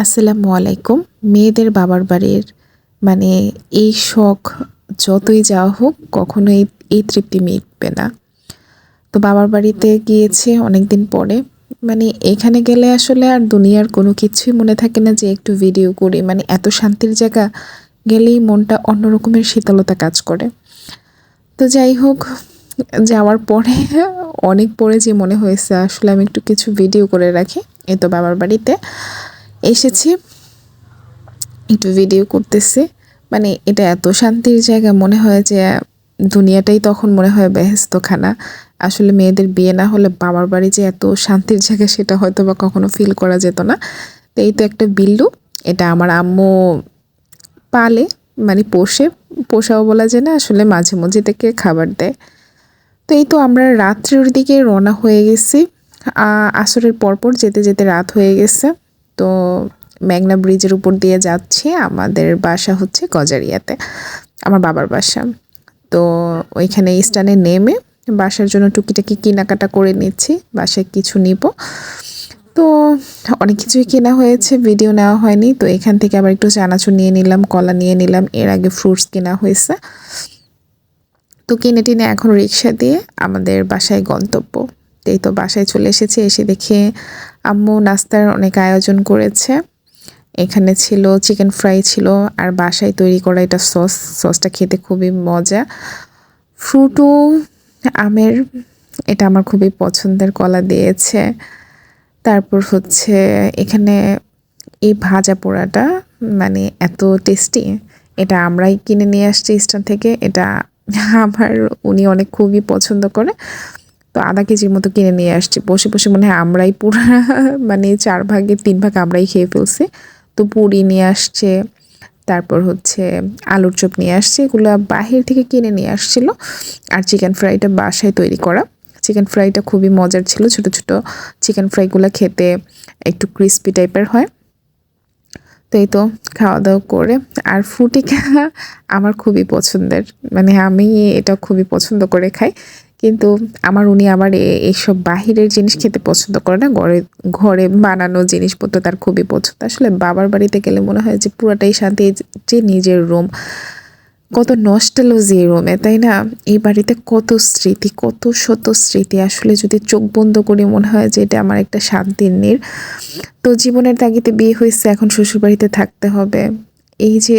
আসসালামু আলাইকুম। মেয়েদের বাবার বাড়ির মানে এই শখ যতই যাওয়া হোক, কখনো এই তৃপ্তি মিটবে না। তো বাবার বাড়িতে গিয়েছে অনেক দিন পরে। মানে এখানে গেলে আসলে আর দুনিয়ার কোনো কিছুই মনে থাকে না যে একটু ভিডিও করি। মানে এত শান্তির জায়গা গেলেই মনটা অন্যরকমের শীতলতা কাজ করে। তো যাই হোক, যাওয়ার পরে অনেক পরে যে মনে হয়েছে, আসলে আমি একটু কিছু ভিডিও করে রাখি। এ তো বাবার বাড়িতে। এসেছি। একটু ভিডিও করতেছি। মানে এটা এত শান্তির জায়গা, মনে হয় যে দুনিয়াটাই তখন মনে হয় খানা আসলে মেয়েদের বিয়ে না হলে বাবার বাড়ি যে এত শান্তির জায়গা, সেটা হয়তো বা কখনো ফিল করা যেত না। তো এই তো একটা বিল্লু, এটা আমার আম্মু পালে মানে পোষে। পোষাও বলা যায় না, আসলে মাঝে মাঝে থেকে খাবার দেয়। তো এই তো আমরা রাত্রের দিকে রওনা হয়ে গেছি। আসরের পরপর যেতে যেতে রাত হয়ে গেছে। তো মেঘনা ব্রিজের উপর দিয়ে যাচ্ছে। আমাদের বাসা হচ্ছে গজারিয়াতে, আমার বাবার বাসা। তো ওইখানে স্টানে নেমে বাসার জন্য টুকিটাকি কেনাকাটা করে নিচ্ছি, বাসায় কিছু নিব। তো অনেক কিছুই কেনা হয়েছে ভিডিও নেওয়া হয়নি। তো এখান থেকে আবার একটু চানাচুর নিয়ে নিলাম, কলা নিয়ে নিলাম, এর আগে ফ্রুটস কেনা হয়েছে। তো কিনে টিনে এখন রিক্সা দিয়ে আমাদের বাসায় গন্তব্য। এই তো বাসায় চলে এসেছে, এসে দেখে আম্মু নাস্তার অনেক আয়োজন করেছে। এখানে ছিল চিকেন ফ্রাই ছিল আর বাসায় তৈরি করা এটা সস। সসটা খেতে খুবই মজা। ফ্রুটও, আমের, এটা আমার খুবই পছন্দের কলা দিয়েছে। তারপর হচ্ছে এখানে এই ভাজা পোড়াটা মানে এত টেস্টি, এটা আমরাই কিনে নিয়ে আসছি স্টান থেকে, এটা আমার, উনি অনেক খুবই পছন্দ করে। তো আধা কেজির মতো কিনে নিয়ে আসছি। বসে বসে মনে হয় আমরাই পুরা মানে চার ভাগের তিন ভাগ আমরাই খেয়ে ফেলছি। তো পুরি নিয়ে আসছে, তারপর হচ্ছে আলুর চপ নিয়ে আসছে, এগুলো বাহির থেকে কিনে নিয়ে আসছিল। আর চিকেন ফ্রাইটা বাসায় তৈরি করা। চিকেন ফ্রাইটা খুবই মজার ছিল, ছোট ছোট চিকেন ফ্রাইগুলো খেতে একটু ক্রিস্পি টাইপের হয়। তো এই তো খাওয়া দাওয়া করে। আর ফুটিকা আমার খুবই পছন্দের মানে আমি এটা খুবই পছন্দ করে খাই। কিন্তু আমার উনি আবার এইসব বাহিরের জিনিস খেতে পছন্দ করে না। ঘরে ঘরে বানানো জিনিসপত্র তার খুবই পছন্দ। আসলে বাবার বাড়িতে গেলে মনে হয় যে পুরাটাই শান্তি যে নিজের রুম কত নস্টালজি এই রুমে তাই না? এই বাড়িতে কত স্মৃতি, কত শত স্মৃতি। আসলে যদি চোখ বন্ধ করে মনে হয় যে এটা আমার একটা শান্তির নীর। তো জীবনের তাগিতে বিয়ে হয়েছে, এখন শ্বশুরবাড়িতে থাকতে হবে। এই যে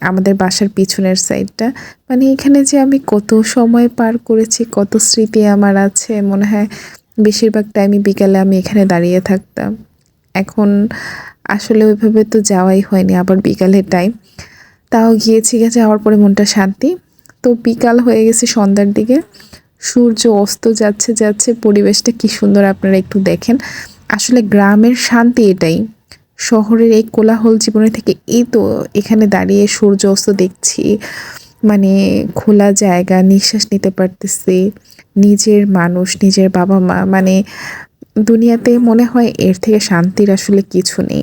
আমাদের বাসার পিছনের সাইডটা মানে এখানে যে আমি কত সময় পার করেছি, কত স্মৃতি আমার আছে, মনে হয় বেশিরভাগ টাইমই বিকালে আমি এখানে দাঁড়িয়ে থাকতাম। এখন আসলে ওইভাবে তো যাওয়াই হয়নি, আবার বিকালের টাইম তাও গিয়েছি গেছে যাওয়ার পরে মনটা শান্তি। তো বিকাল হয়ে গেছে সন্ধ্যার দিকে। সূর্য অস্ত যাচ্ছে যাচ্ছে, পরিবেশটা কি সুন্দর আপনারা একটু দেখেন। আসলে গ্রামের শান্তি এটাই। শহরের এই কোলাহল জীবনে থেকে এই তো এখানে দাঁড়িয়ে সূর্য অস্ত দেখছি মানে খোলা জায়গা, নিঃশ্বাস নিতে পারতেছি, নিজের মানুষ, নিজের বাবা মা মানে দুনিয়াতে মনে হয় এর থেকে শান্তির আসলে কিছু নেই।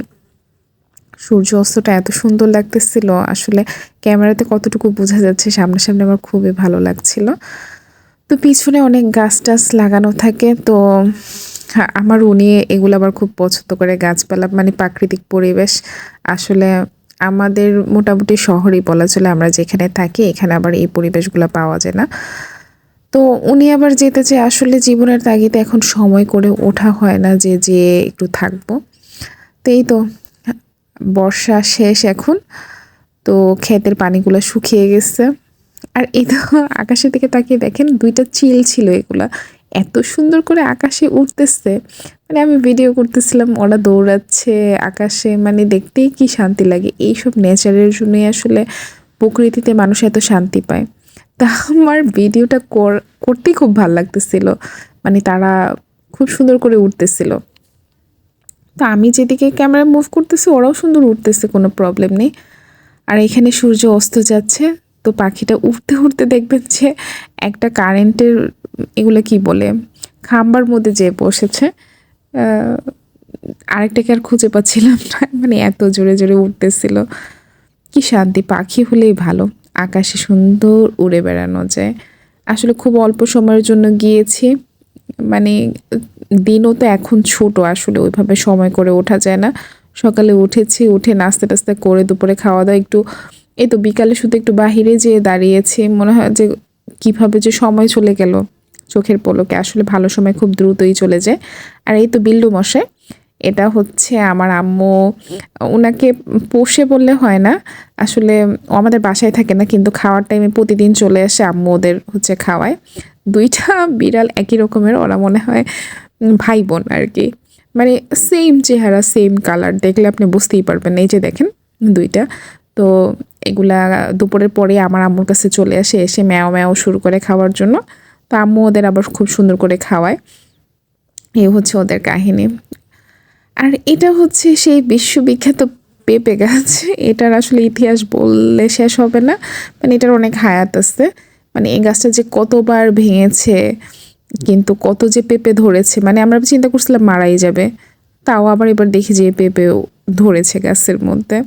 সূর্য অস্তটা এত সুন্দর লাগতেছিল, আসলে ক্যামেরাতে কতটুকু বোঝা যাচ্ছে সামনাসামনি আমার খুবই ভালো লাগছিল। তো পিছনে অনেক গাছ টাছ লাগানো থাকে, তো হ্যাঁ আমার উনি এগুলো আবার খুব পছন্দ করে, গাছপালা মানে প্রাকৃতিক পরিবেশ। আসলে আমাদের মোটামুটি শহরেই বলা চলে, আমরা যেখানে থাকি এখানে আবার এই পরিবেশগুলো পাওয়া যায় না। তো উনি আবার যেতে চায়, আসলে জীবনের তাগিদে এখন সময় করে ওঠা হয় না যে যে একটু থাকব। তো এই তো, বর্ষা শেষ এখন, তো ক্ষেতের পানিগুলো শুকিয়ে গেছে। আর এই তো, আকাশের দিকে তাকিয়ে দেখেন, দুইটা চিল ছিল এগুলা। এত সুন্দর করে আকাশে উঠতেছে মানে আমি ভিডিও করতেছিলাম, ওরা দৌড়াচ্ছে আকাশে মানে দেখতেই কি শান্তি লাগে। এইসব নেচারের জন্যই আসলে প্রকৃতিতে মানুষ এত শান্তি পায়। তা আমার ভিডিওটা করতেই খুব ভালো লাগতেছিল। মানে তারা খুব সুন্দর করে উঠতেছিল তো আমি যেদিকে ক্যামেরা মুভ করতেছি, ওরাও সুন্দর উঠতেছে কোনো প্রবলেম নেই। আর এখানে সূর্য অস্ত যাচ্ছে, তো পাখিটা উঠতে উঠতে দেখবেন যে একটা কারেন্টের এগুলো কি বলে? খাম্বার মধ্যে যে বসেছে আরেকটাকে আর খুঁজে পাচ্ছিলাম না। মানে এত জোরে জোরে উঠতেছিল। কি শান্তি, পাখি হলেই ভালো। আকাশে সুন্দর উড়ে বেড়ানো যায়। আসলে খুব অল্প সময়ের জন্য গিয়েছি। মানে দিনও তো এখন ছোট, আসলে ওইভাবে সময় করে ওঠা যায় না। সকালে উঠেছি, উঠে নাস্তা টাস্তা করে দুপুরে খাওয়া দাওয়া একটু, এই তো বিকালে শুধু একটু বাহিরে যেয়ে দাঁড়িয়েছি। মনে হয় যে কীভাবে যে সময় চলে গেল। চোখের পলকে আসলে ভালো সময় খুব দ্রুতই চলে যায়। আর এই তো বিল্লু মশাই, এটা হচ্ছে আমার আম্মু। ওনাকে পোষে বললে হয় না, আসলে আমাদের বাসায় থাকে না, কিন্তু খাওয়ার টাইমে প্রতিদিন চলে আসে আম্মু ওদের হচ্ছে খাওয়ায়। দুইটা বিড়াল একই রকমের, ওরা মনে হয় ভাই বোন আর কি। মানে সেম চেহারা সেম কালার দেখলে আপনি বুঝতেই পারবেন। এই যে দেখেন দুইটা। তো এগুলা দুপুরের পরে আমার আম্মুর কাছে চলে আসে, এসে ম্যাও ম্যাও শুরু করে খাওয়ার জন্য। তো আম্মু ওদের আবার খুব সুন্দর করে খাওয়ায়। এই হচ্ছে ওদের কাহিনী। আর এটা হচ্ছে সেই বিশ্ববিখ্যাত পেঁপে গাছ। এটার আসলে ইতিহাস বললে শেষ হবে না মানে এটার অনেক হায়াত আছে। মানে এই গাছটা যে কতবার ভেঙেছে, কিন্তু কত যে পেঁপে ধরেছে মানে আমরা চিন্তা করছিলাম মারাই যাবে। তাও আবার এবার দেখি যে পেঁপেও ধরেছে গাছের মধ্যে।